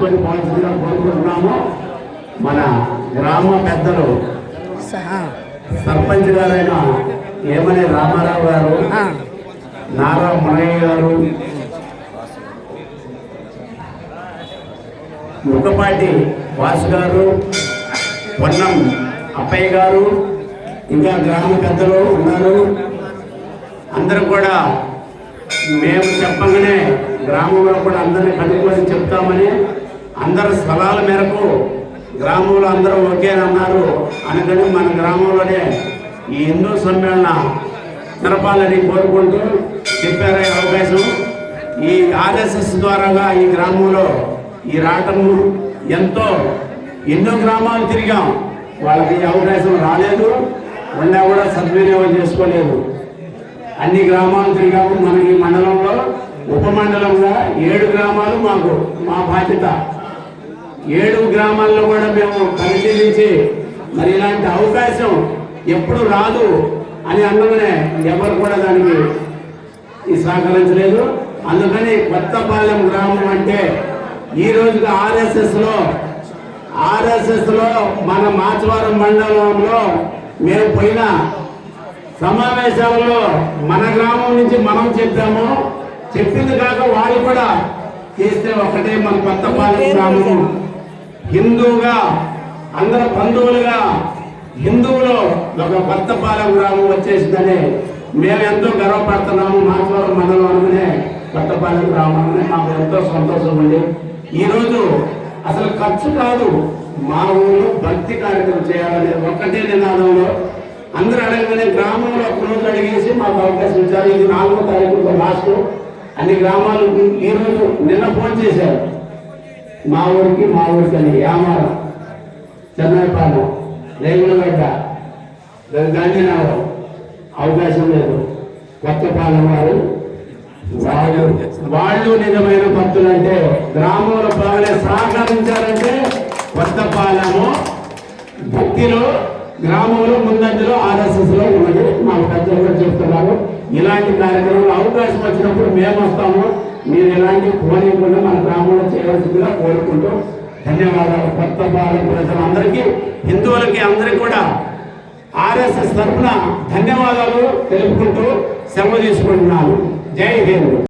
తీసుకొని పోవాల్సిందిగా కోరుకుంటున్నాము మన గ్రామ పెద్దలు. సర్పంచ్ గారైన ఏమని రామారావు గారు. నారా మునయ్య గారు ముక్కపాటి వాసు గారు పొన్నం అప్పయ్య గారు ఇంకా గ్రామ పెద్దలు ఉన్నారు అందరూ కూడా మేము చెప్పగానే గ్రామంలో కూడా అందరిని కనుక్కొని చెప్తామని అందరు స్థలాల మేరకు గ్రామంలో అందరూ ఒకేనన్నారు అనగని మన గ్రామంలోనే ఈ హిందూ సమ్మేళన జరపాలని కోరుకుంటూ చెప్పారు అవకాశం. ఈ ఆర్ఎస్ఎస్ ద్వారాగా ఈ గ్రామంలో ఈ రాటము ఎంతో ఎన్నో గ్రామాలు తిరిగాం. వాళ్ళకి అవకాశం రాలేదు. ఉన్నా కూడా సద్వినియోగం చేసుకోలేదు. అన్ని గ్రామాలు తిరిగాము. మనకి మండలంలో ఉప మండలంగా ఏడు గ్రామాలు మాకు మా బాధ్యత. ఏడు గ్రామాల్లో కూడా మేము పరిశీలించి మరి ఇలాంటి అవకాశం ఎప్పుడు రాదు అని అనగానే ఎవరు కూడా దానికి ఈ సహకరించలేదు. అందుకని కొత్తపాలెం గ్రామం అంటే ఈ రోజుకి ఆర్ఎస్ఎస్లో ఆర్ఎస్ఎస్లో మన మాచవరం మండలంలో మేము పోయిన సమావేశాలలో మన గ్రామం నుంచి మనం చెప్పాము. చెప్పింది కాక వాళ్ళు కూడా చేస్తే ఒకటే మన కొత్తపాలెం గ్రామం. హిందువుగా అందరు బంధువులుగా హిందువులు ఒక భర్తపాలెం గ్రామం వచ్చేసిందని మేము ఎంతో గర్వపడుతున్నాము. మాచవరం భర్తపాలెం గ్రామం గ్రామంలోనే మాకు ఎంతో సంతోషం ఉంది ఈరోజు అసలు ఖర్చు కాదు మా ఊళ్ళో భక్తి కార్యక్రమం చేయాలనే ఒక్కటే నినాదంలో అందరూ అడగగానే గ్రామంలో ఒక రోజు అడిగేసి మాకు అవకాశం ఇచ్చారు. ఇది నాలుగో తారీఖు లాస్ట్. అన్ని గ్రామాలు ఈ రోజు నిన్న ఫోన్ చేశారు. మా ఊరికి మా ఊరికి అని యామారం చెన్నైపాలెం రేగులగడ్డ గాంధీనగరం. అవకాశం లేదు. కొత్తపాలెం వారు వాళ్ళు. వాళ్ళు నిజమైన భక్తులు అంటే గ్రామంలో బాగానే సహకరించారంటే కొత్తపాలెము. భక్తిలో గ్రామంలో ముందంజలో ఆర్ఎస్ఎస్ ఇలాంటి కార్యక్రమాలు అవకాశం వచ్చినప్పుడు మేము వస్తాము. మీరు ఇలాంటి కోరికలు మన గ్రామంలో చేయవలసిందిగా కోరుకుంటూ ధన్యవాదాలు. కొత్త పాలక ప్రజలందరికీ హిందువులకి అందరికీ కూడా ఆర్ఎస్ఎస్ తరఫున ధన్యవాదాలు తెలుపుకుంటూ సెలవు తీసుకుంటున్నాను. జై హింద్.